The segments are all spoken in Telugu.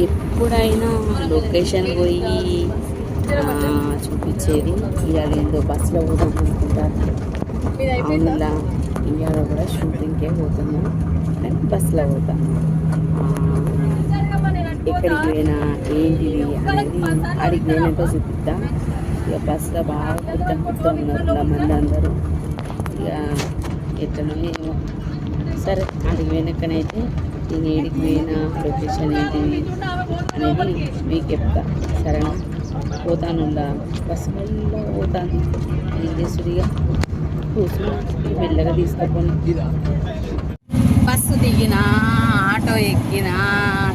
ఎప్పుడైనా లొకేషన్ పోయి చూపించేది. ఇవాళ ఏందో బస్సులో పోదాం అనుకుంటారు అవునులా ఇవాళ కూడా షూటింగ్కే పోతున్నాం. కానీ బస్సులో పోతాం. ఎక్కడికి పోయినా ఏంటిది అనేది అడిగి పోయినాక చూపిద్దాం ఇక బస్సులో బాగా కుత్త కుత్త ఉన్నారు మంది అందరూ. ఇక ఎట్లనో ఏమో. సరే అడిగి పోయినాకనైతే నేను ఏడికి పోయినా లొకేషన్ ఏంటిది అనేది మీకు చెప్తా సరేనా? పోతాను బస్సు మెల్లగా పోతాను ఏం చేసుడిగా కూర్చున్నా ఇక మెల్లగా తీసుకుపోను. బస్సు దిగిన ఆటో ఎక్కిన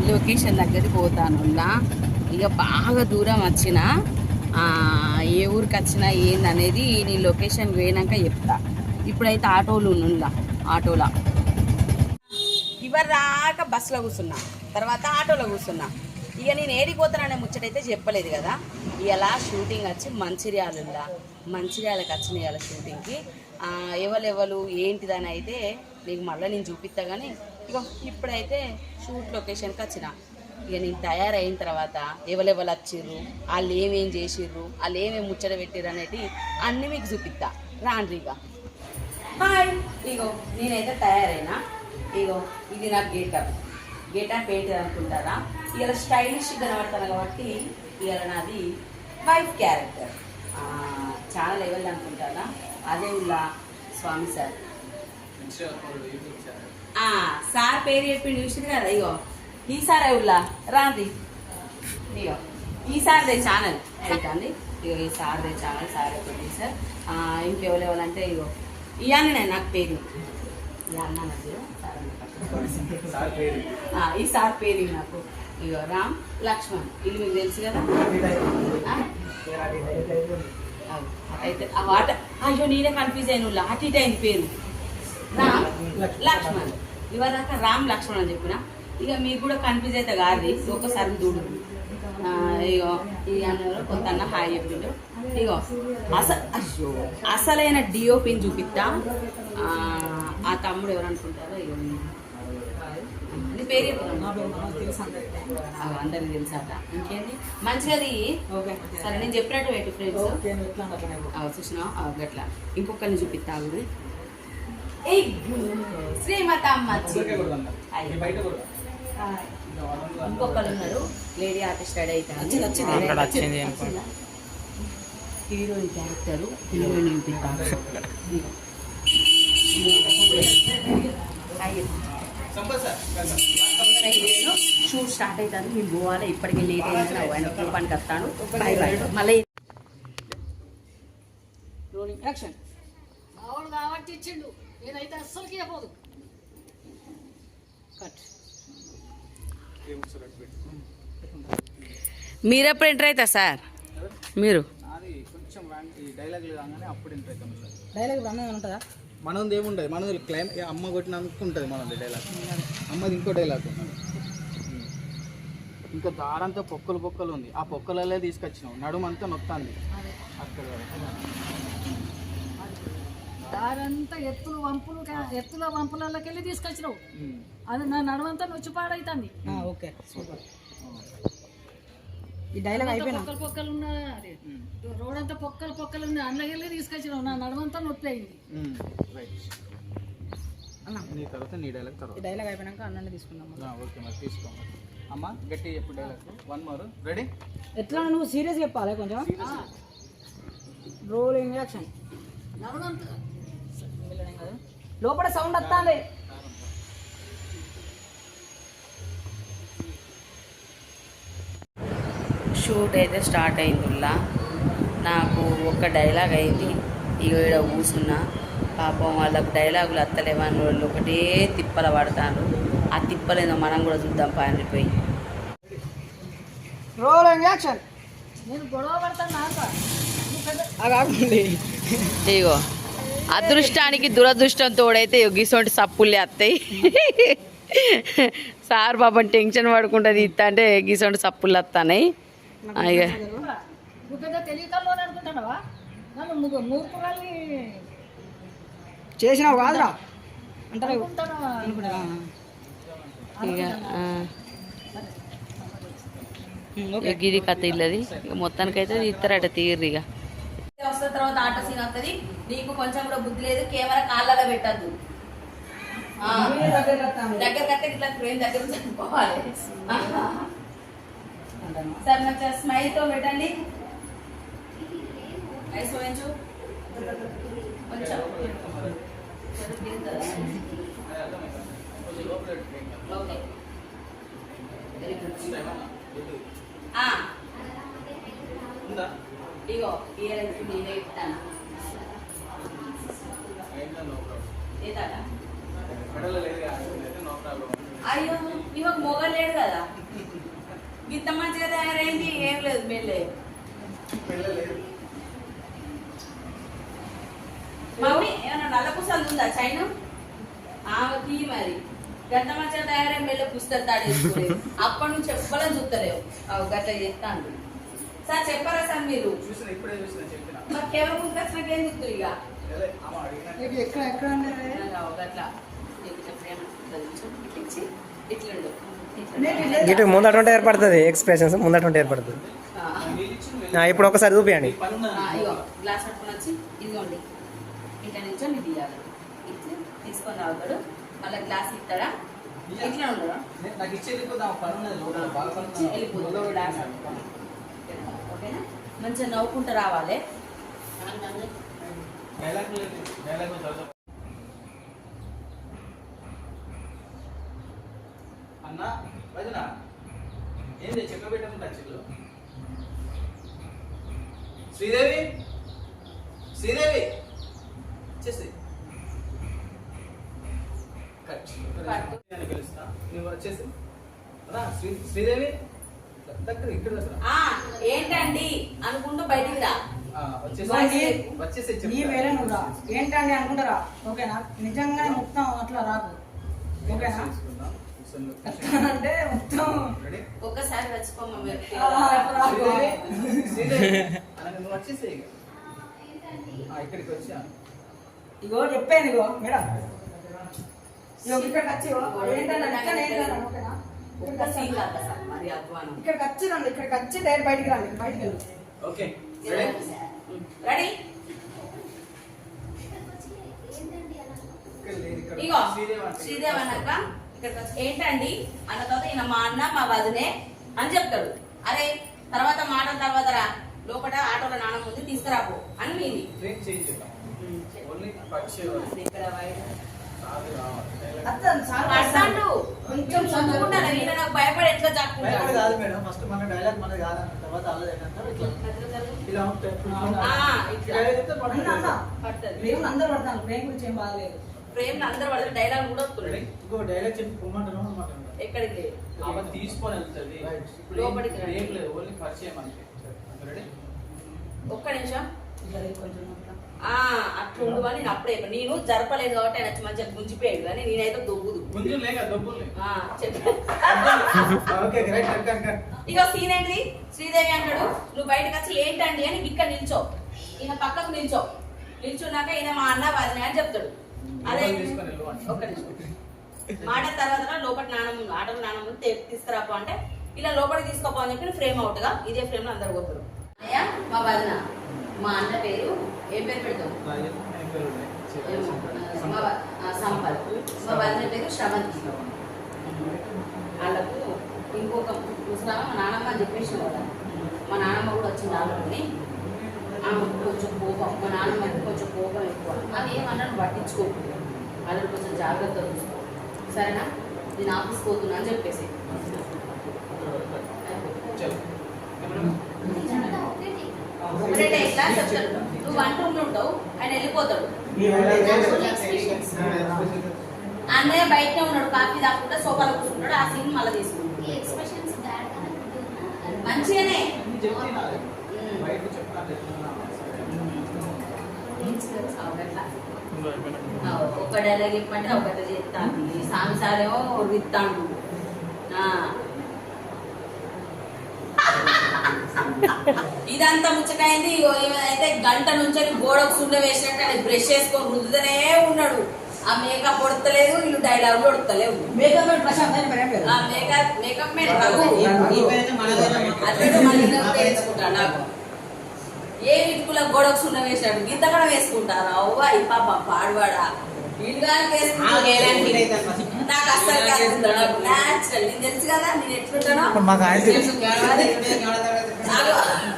లొకేషన్ దగ్గరికి పోతాను ఇక బాగా దూరం వచ్చిన ఏ ఊరికి వచ్చినా ఏందనేది నేను లొకేషన్ పోయినాక చెప్తా. ఇప్పుడైతే ఆటోలు ఉన్నుల్లా ఆటోలా. ఇవరి దాకా బస్సులో కూర్చున్నా తర్వాత ఆటోలో కూర్చున్నా. ఇక నేను ఏడిపోతాననే ముచ్చటైతే చెప్పలేదు కదా. ఇలా షూటింగ్ వచ్చి మంచిర్యాలలో మంచిర్యాలకు వచ్చినాయి ఇవాళ షూటింగ్కి ఎవరెవరు ఏంటిదని అయితే నీకు మళ్ళీ నేను చూపిస్తా కానీ ఇక ఇప్పుడైతే షూట్ లొకేషన్కి వచ్చిన. ఇక నేను తయారైన తర్వాత ఎవరెవరు వచ్చిర్రు వాళ్ళు ఏమేం చేసిర్రు వాళ్ళు ఏమేమి ముచ్చట పెట్టిర్రు అనేది అన్నీ మీకు చూపిస్తా. రాండ్రీగా ఇక హాయ్ ఇగో నేనైతే తయారైనా. ఇగో ఇది నా గేటప్ గేటప్ ఏంటి అనుకుంటారా? ఇలా స్టైలిష్ కనబడతాను కాబట్టి ఇలా నాది వైఫ్ క్యారెక్టర్. చాలా లెవెల్ అనుకుంటారా? అదే ఉల్లా స్వామి సార్. సార్ పేరు చెప్పి చూసింది కదా ఇగో. ఈ ఉల్లా రాంది. ఇగో. ఈ ఛానల్ అండి ఇగో ఈ సార్దే ఛానల్ సారే ప్రొడ్యూసర్ ఇంకెవరెవరంటే ఇగో. ఇయాలి నాకు పేరు. ఈ సార్ పేరు నాకు. ఇగో రామ్ లక్ష్మణ్. ఇది మీకు తెలుసు కదా? అయితే ఆ వాట అయ్యో నేనే కన్ఫ్యూజ్ అయిన అటు ఇటు అయింది పేరు. రామ్ లక్ష్మణ్. ఇవాళ రామ్ లక్ష్మణ్ అని చెప్పిన. ఇక మీకు కూడా కన్ఫ్యూజ్ అయితే కాదు. ఒకసారి చూడండి ఇగో ఈ అన్న కొత్త అన్న హాయ్ చెప్పిండు. ఇగో అస అయ్యో అసలైన డిఓపిని చూపిస్తా ఆ, తమ్ముడు ఎవరు అనుకుంటారో ఇగో నీ పేరు అందరికి తెలుసాట ఇంకేంది? మంచిగా అది సరే నేను చెప్పినట్టు పెట్టు ఫ్రెండ్స్ చూసినా? గట్లా. ఇంకొకరిని చూపిస్తా ఆవిడ శ్రీమత అమ్మ ఇంకొకరు ఉన్నారు లేడీ ఆర్టిస్ట్ రెడీ అవుతారు. Heroine character heroine shoot start అవుతుంది. మేము పోవాలి? ఇప్పటికే లేట్ అయింది. ఆయన రూపానికి వస్తాను మళ్ళీ యాక్షన్. కాబట్టి ఇచ్చిండు. నేనైతే ఇవ్వదు కట్. మీరు ఎప్పుడు ఎంటర్ అవుతారు సార్? మీరు? డైలాగ్ ఉంటుందా? మనది ఏముండదు మనది క్లైమ్ అమ్మ కొట్టినందుకు ఉంటుంది మనది డైలాగ్ అమ్మది ఇంకో డైలాగ్ ఉన్నది ఇంకా దారంతా పొక్కలు పొక్కలు ఉంది. ఆ పొక్కలల్లే తీసుకొచ్చినాం. నడుమంతా నొత్తాంది. అక్కడ దారంతా ఎత్తులు వంపులు ఎత్తుల వంపులకి వెళ్ళి తీసుకొచ్చినావు. అది నా నడవంతా నొచ్చి పాడైతుంది ఓకే. ఈ డైలాగ్ అయిపోయినా? పొక్కలు పొక్కలు ఉన్న రోడ్ అంతా పొక్కలు పొక్కలు ఉంది అందులోకి వెళ్ళి తీసుకొచ్చినావు. నా నడవంతా నొప్పి అయింది. అన్న. నీ తర్వాత నీ డైలాగ్ తర్వాత. డైలాగ్ అయిపోయినాక అన్నని తీసుకుందాం ఆ, ఓకే మరి తీసుకో. మరి. అమ్మ గట్టి చెప్పు డైలాగ్. వన్ మోర్ రెడీ ఎట్లా? నువ్వు సీరియస్ చెప్పాలి కొంచెం? రోలింగ్ యాక్షన్ నడవంతా లోపల సౌండ్ వస్తుంది. షూట్ అయితే స్టార్ట్ అయిందిలా నాకు ఒక్క డైలాగ్ అయింది. ఇక ఇక్కడ కూర్చున్నా. పాపం వాళ్ళకు డైలాగులు అత్తలేవని వాళ్ళు ఒకటే తిప్పల పడతాను ఆ తిప్పలేదో మనం కూడా చూద్దాం పైన పోయి రోలింగ్ యాక్షన్ నేను గొడవ పడతాను ఇగో అదృష్టానికి దురదృష్టం తోడైతే గిసోంటి సప్పులే వస్తాయి సార్ పాపం టెన్షన్ పడుకుంటుంది ఇస్తా అంటే గిసోంటి సప్పులు వస్తాయి చేసినావు కాదురా. అంటారు. అనుకుంటున్నావా? ఇక గిది కథ ఇల్లది. మొత్తానికైతే ఇస్తారట తీర్రి ఇక వస్తున్న తర్వాత ఆటో సీన్ వస్తుంది. నీకు కొంచెం కూడా బుద్ధి లేదు కెమెరా కాళ్ళలో పెట్టద్దు. దగ్గర కట్టే ఇట్లా ఫ్రేమ్ దగ్గర చనిపోవాలి సార్ మంచిగా స్మైల్తో పెట్టండి. ఐస్ కొంచెం. ఓకే. ఇగో ఇయర్ నేనే ఇస్తాను. ఏంటో నో ప్రాబ్లం ఏదాట? అయ్యో ఇవాళ మొగలేడు కదా. ఇంత మంచిగా తయారైంది ఏం లేదు మెల్లే మమ్మీ ఏమన్నా నల్ల పుస్తలు ఉందా చైనా? ఆమె మరి. గంట మంచిగా తయారై మెల్ల పుస్తలు తాడేసుకుని. అప్పటి నుంచి ఎవ్వరం చూస్తలేవు అవి గట్ల చెప్తాను సార్ చెప్పారా సార్ మీరు? చూసిన ఇప్పుడే చూసిన చెప్పిన. మరి కేవలం పుస్తకం ఏం చూస్తారు ఇక అదే అమ్మ అడిగిన ఎక్కడ ఎక్కడ నీకు ఇటు ముందట ఏర్పడుతుంది ఎక్స్ప్రెషన్స్ ముందట పడుతుంది ఆ. నీళ్ళు ఇచ్చిన ఆ, ఇప్పుడు ఒకసారి చూపియండి. గ్లాస్ పట్టుకొని వచ్చి ఇదిగోండి. ఇట్లా నిల్చొని తీయాలి. ఇట్లా తీసుకొని తాగుతాడు మళ్ళీ గ్లాస్ ఇస్తాడా? ఇట్లా ఉండడు నాకు ఇచ్చేది కూడా ఓకేనా? మంచిగా నవ్వుకుంటూ రావాలి. అన్న ఏంది చిల్లు శ్రీదేవి? శ్రీదేవి? వచ్చేసి. కట్. పిలుస్తా నువ్వు వచ్చేసి. శ్రీ శ్రీదేవి దగ్గర ఇక్కడ దగ్గర ఆ, ఏంటండి? అనుకుంటూ బయటికి రా. ఆ, వచ్చేసి వేరే నువ్వు రా. ఏంటండి అనుకుంటారా? ఓకేనా? నిజంగా మొత్తం అట్లా రాకు. ఓకేనా? అంటే మొత్తం ఒక్కసారి ఇక్కడికి వచ్చా? ఇగో చెప్పాను ఇగో మేడం. ఇగో ఇక్కడికి వచ్చి ఏంటన్నా ఇక్కడ ఏంటన్నా ఓకేనా? ఒక్క సీన్ కాదు సార్ మరి అధ్వానం ఇక్కడికి వచ్చి రండి ఇక్కడికి వచ్చి డైరెక్ట్ బయటికి రండి బయటికి రండి. ఓకే రెడీ రెడీ ఇక్కడ లేదు ఇక్కడ ఇగో శ్రీదేవి అన్నాక ఇక్కడికి వచ్చి ఏంటండి? అన్న తర్వాత ఈయన మా అన్న మా వదినే అని చెప్తాడు. అరే తర్వాత మాట తర్వాత రా. లోపల ఆటోలో నాన్న ముందు తీసుకురాపో అని మీది. ఫ్రేమ్ చేంజ్ కొంచెం చదువుకుంటాను ఈయన నాకు భయపడి ఎట్లా చాక్కుంటాడు కాదు మేడం. ఫస్ట్ మన డైలాగ్ మనది కాదన్న తర్వాత ఇట్లా. ఇలా ప్రేమ అందరు పడతాను ప్రేమ గురించి ఏం బాగలేదు. అందరు పడుతుంది డైలాగ్ కూడా వస్తుంది ఇంకో డైలాగ్ చెప్పి పొమ్మంటాను అనమాట ఎక్కడికి. ఆమె తీసుకొని వెళ్తుంది. లోపలికి రండి. ఏం లేదు. ఓన్లీ పరిచయం రెడీ? ఒక్క నిమిషం. కొంచెం. అట్లా. ఉండు అని నేను అప్పుడే. నేను జరపలేదు కాబట్టి ఆయన మంచిగా గుంజిపోయాడు కానీ నేనైతే దొబ్బుదు. ఇక సీన్ ఏంటి? శ్రీదేవి అంటాడు నువ్వు బయటకు వచ్చి ఏంటండి అని ఇక్కడ నిల్చో. ఈయన పక్కకు నిల్చో. నిల్చున్నాక ఈయన మా అన్న వదిన అని చెప్తాడు. అదే. ఒక్క మాట తర్వాత లోపల నానమ్మ ఆటలు తే- తీసుకురాపో అంటే ఇలా లోపలికి తీసుకోపో అని చెప్పి ఫ్రేమ్ అవుట్గా ఇదే ఫ్రేమ్లో అందరు పోతారు అయ్యా మా వదిన. మా అన్న పేరు ఏం పేరు పెడతాం. ఏమో, మా వదిన పేరు శ్రవంతి. వాళ్ళకు ఇంకొక ముసలామ మా నాన్నమ్మ అని చెప్పేసి వాళ్ళ. మా నాన్నమ్మ కూడా వచ్చింది ఆలోని ఆమెకు కొంచెం కోపం మా నాన్నమ్మకి కొంచెం కోపం ఎక్కువ. అది ఏమన్నా పట్టించుకోకు వాళ్ళని కొంచెం జాగ్రత్తగా చూసుకో. సరేనా? నేను ఆఫీస్ పోతున్నా అని చెప్పేసి. ఒకటే ఇట్లా చెప్తాడు. నువ్వు వన్ రూమ్ ఉంటావు ఆయన వెళ్ళిపోతాడు. అన్నయ్య బయటనే ఉన్నాడు కాఫీ తాకుండా సోఫాలో కూర్చుంటాడు ఆ సీన్ మళ్ళీ తీసుకుంటాడు. మంచిగానే. చెప్తున్నా. అదే. ఉమ్. బయట చెప్తాను. చెప్తున్నా. ఆ, ఒక్క డైలాగ్ చెప్పంటే ఒకటి చెప్తాను ఈ సామి సారేమో విత్తాడు ఇదంతా ముచ్చటైంది. అయితే గంట నుంచి గోడకు సుండ వేసినట్టు ఆయన బ్రష్ చేసుకొని రుద్దుతూనే ఉన్నాడు. ఆ మేకప్ కొడతలేదు వీళ్ళు డైలాగ్ కొడతలేవు మేకప్ మేకప్ వేసుకుంటాడు నాకు. ఏ ఇటుకుల గొడవ సున్న వేసాడు గింత కూడా వేసుకుంటారు అవ్వ ఈ పాప పాడువాడా. వీడుగానే వేసుకుంటాడు నాకు అస్సలు కాదు. నాకు న్యాచురల్ నీకు తెలుసు కదా నేను ఎట్లుంటానో? ఇప్పుడు మాకు ఆయన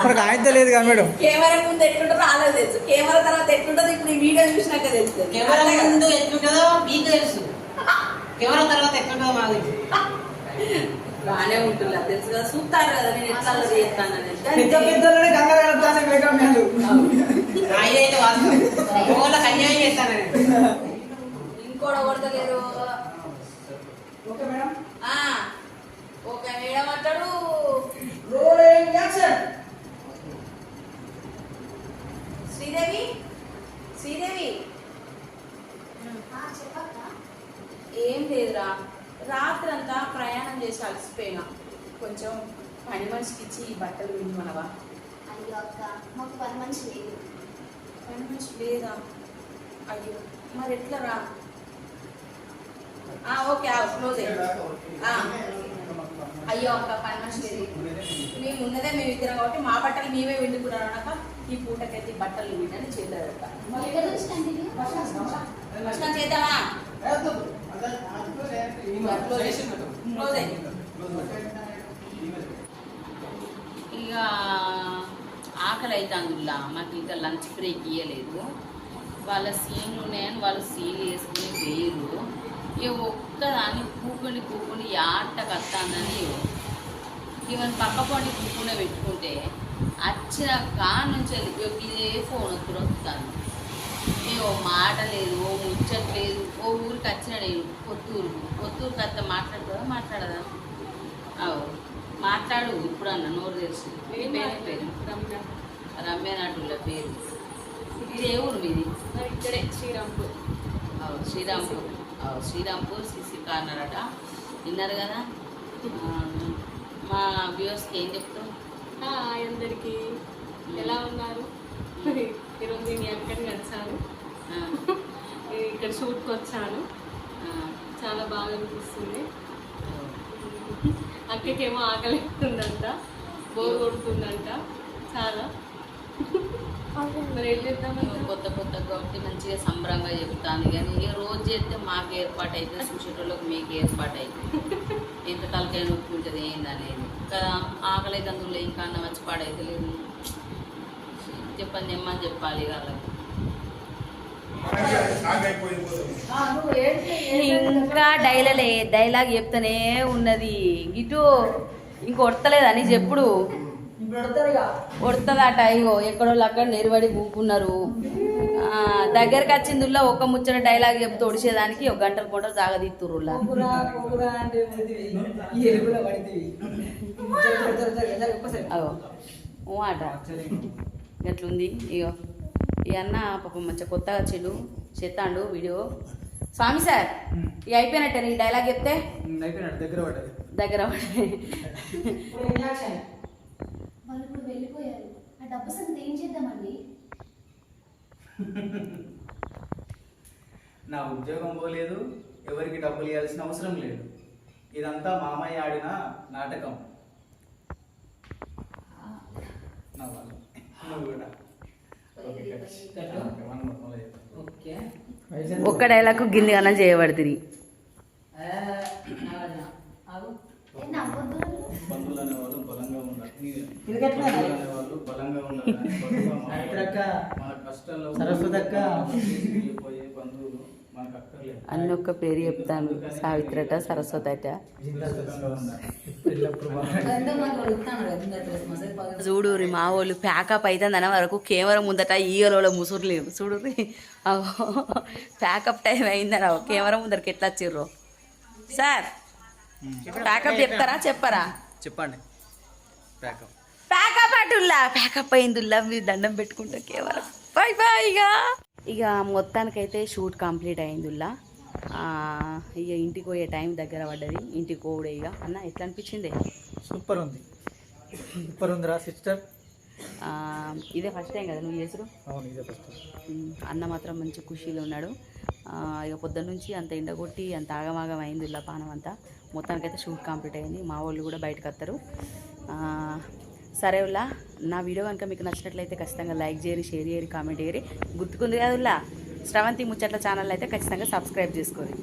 మనకు ఆయన తెలియదు కదా మేడం. కెమెరా ముందు ఎట్లుంటారో అలాగే తెలుసు. కెమెరా తర్వాత ఎట్లుంటుందో ఇప్పుడు ఈ వీడియో చూసినాక తెలుసు కెమెరా ముందు ఎట్లుంటుందో మీకు తెలుసు. కెమెరా తర్వాత ఎట్లుంటుందో మాకు తెలుసు. బాగానే ఉంటుందా తెలుసు కదా. చూస్తారు కదా నేను ఎట్లా చేస్తానని పెద్ద పెద్దోళ్ళనే గంగా కలుపుతానే మేకప్ మ్యాన్లు. ఆ, ఇదైతే వాస్తవం. ఓళ్ళకి అన్యాయం చేస్తాను ఇంకోటి కొడతలేరు ఓకే మేడం. ఆ, ఒక మేడం అంటాడు. Rolling action Sridevi? శ్రీదేవి? ఏం లేదురా. రాత్రి అంతా ప్రయాణం చేసి అలసిపోయినా. కొంచెం పని మనిషికి ఇచ్చి బట్టలు వినవా అయ్యో అక్క మాకు పని మనిషి లేదు. పని మనిషి లేదా? అయ్యో మరి ఎట్లా రా ఓకే ఆ, క్లోజ్ అయ్యి. ఆ. అయ్యో అక్క పని మనిషి లేదు మేము ఉన్నదే మేము ఇద్దరం కాబట్టి మా బట్టలు మేమే విండుకున్నాం అనక ఈ పూటకైతే బట్టలు విండని చేద్దామా? అయ్యి. ఇక ఆకలి అవుతుందిలా మాకు ఇంకా లంచ్ బ్రేక్ ఇవ్వలేదు వాళ్ళ సీన్లు ఉన్నాయని వాళ్ళు సీన్ వేసుకుని వేయరు. ఇక ఒక్కదాన్ని కూకొని కూకొని ఆటకు వస్తానని ఈవెన్ పక్క పండి కూకునే పెట్టుకుంటే వచ్చిన కా నుంచి వెళ్ళి ఇదే ఫోన్ ఒత్తుడు వస్తాను ఏ ఓ మాట లేదు ఓ ముచ్చట లేదు ఓ ఊరికి వచ్చిన నేను కొత్తూరు కొత్తూరుకి అత్త మాట్లాడుతుందా? మాట్లాడదా? అవు. మాట్లాడు ఇప్పుడు అన్న నోరు తెలుసు పేరు పేరు? రమ్య. నాటుల పేరు. ఇది ఏ ఊరు మీది ఇక్కడే శ్రీరాంపూర్. అవు శ్రీరాంపూర్. శ్రీరాంపూర్ సిసి కార్నర్ అట విన్నారు కదా? మా వ్యూవర్స్కి ఏం చెప్తాం? హాయ్ అందరికి. ఎలా ఉన్నారు? ఈరోజు నేను ఎక్కడికి వచ్చాను ఇక్కడ షూట్కి వచ్చాను. చాలా బాగా అనిపిస్తుంది. అక్కకేమో ఆకలి ఉందంట బోర్ కొడుతుందంట. చాలా. మరి ఏం చేద్దామంటే కొత్త కొత్త కాబట్టి మంచిగా సంబరంగా చెప్తాను కానీ ఇక రోజు చేస్తే మాకు ఏర్పాటు అయితే చూసేటోళ్ళకి మీకు ఏర్పాటు అయితే ఎంత తలకాయ నొప్పి ఉంటుంది ఏందనేది. కదా ఆకలి అయితే అందులో ఇంకా అన్నం వచ్చి పాడైతే లేదు. చెప్పండి ఏమని చెప్పాలి వాళ్ళకి. ఇంకా డైలాగ్ డైలాగ్ చెప్తానే ఉన్నది. ఇటు ఇంక కొడతలేదని చెప్పుడు. కొడతదట ఇగో ఎక్కడో అక్కడ నిలబడి కూకున్నారు. ఆ, దగ్గరికి వచ్చిందిలో ఒక ముచ్చట డైలాగ్ చెప్తూ ఒడిచేదానికి ఒక గంటల పూట ఒక్కసారి. అగో ఆట. ఎట్లుంది? ఇగో ఈ అన్న పాపం మంచిగా కొత్తగా వచ్చిండు చెత్తాండు వీడియో. స్వామి సార్ ఇక అయిపోయినట్టే నీ డైలాగ్ చెప్తే? దగ్గర దగ్గర పడి. ఇప్పుడు ఏం యాక్షన్ వాళ్ళు ఇప్పుడు వెళ్ళిపోయారు. ఆ డబ్బు సంగతి ఏం చేద్దామండి? నా ఉద్యోగం పోలేదు ఎవరికి డబ్బులు ఇవ్వాల్సిన అవసరం లేదు. ఇదంతా మామయ్య ఆడిన నాటకం. నా వాళ్ళు. నువ్వు కూడా. Okay, cut. ఓకే, డైలాగ్ గిన్ని కన్నా చేయబడుతుంది ఆ, నావన్నా. ఆగు. ఏ నవ్వొద్దు బంధువులు అనేవాళ్ళు బలంగా ఉండాలి ఇది ఎట్లా? బంధువులు అనేవాళ్ళు బలంగా ఉండాలి బలంగా మాట్లాడాలి. సావిత్రక్క, మన కష్టంలో సరస్వతక్క. పోయే బంధువులు మనకు అక్కర్లేదు అన్ని ఒక్క పేరు చెప్తాను సావిత్రట సరస్వతి అట సుఖంగా ఉండాలి ఎల్లప్పుడు బాగా ఎంతో మంది అడుగుతాను కదా, ఎందుకు తెలుసు? మసే పగ- చూడు మా వాళ్ళు ప్యాకప్ అవుతుందన్న వరకు కెమెరా ముందట ఈగలో ముసురులేవు చూడు ప్యాకప్ టైం అయిందన కెమెరా ముందరికి ఎట్లా వచ్చిర్రు? సార్ ప్యాకప్ చెప్తారా చెప్పరా? చెప్పండి. Pack up. ప్యాకప్ అటుల్లా ప్యాకప్ అయిందిల్లా మీరు దండం పెట్టుకుంటా కేవలం. బాయ్ బాయ్ ఇక ఇక మొత్తానికైతే షూట్ కంప్లీట్ అయిందిల్లా ఆ, ఇక ఇంటికి పోయే టైం దగ్గర పడ్డది. ఇంటికి పోవుడే ఇక అన్న ఎట్లా అనిపించింది? సూపర్ ఉంది. సూపర్ ఉందిరా సిస్టర్. ఆ, ఇదే ఫస్ట్ టైం కదా నువ్వు చేసుడు అవును ఇదే ఫస్ట్ ఉమ్, అన్న మాత్రం మంచి ఖుషీలో ఉన్నాడు. ఆ, ఇక పొద్దున్న నుంచి అంత ఎండగొట్టి అంత ఆగమాగం అయింది ఇలా పానం అంతా. మొత్తానికైతే షూట్ కంప్లీట్ అయింది. మా వాళ్ళు కూడా బయటకు వస్తారు సరేలా సరే ఉల్లా నా వీడియో కనుక మీకు నచ్చినట్లయితే ఖచ్చితంగా లైక్ చేయరు షేర్ చేయరు కామెంట్ చేయరు గుర్తుకుంది కాదులా ఉల్లా? శ్రవంతి ముచ్చట్ల ఛానల్ అయితే ఖచ్చితంగా సబ్స్క్రైబ్ చేసుకోరు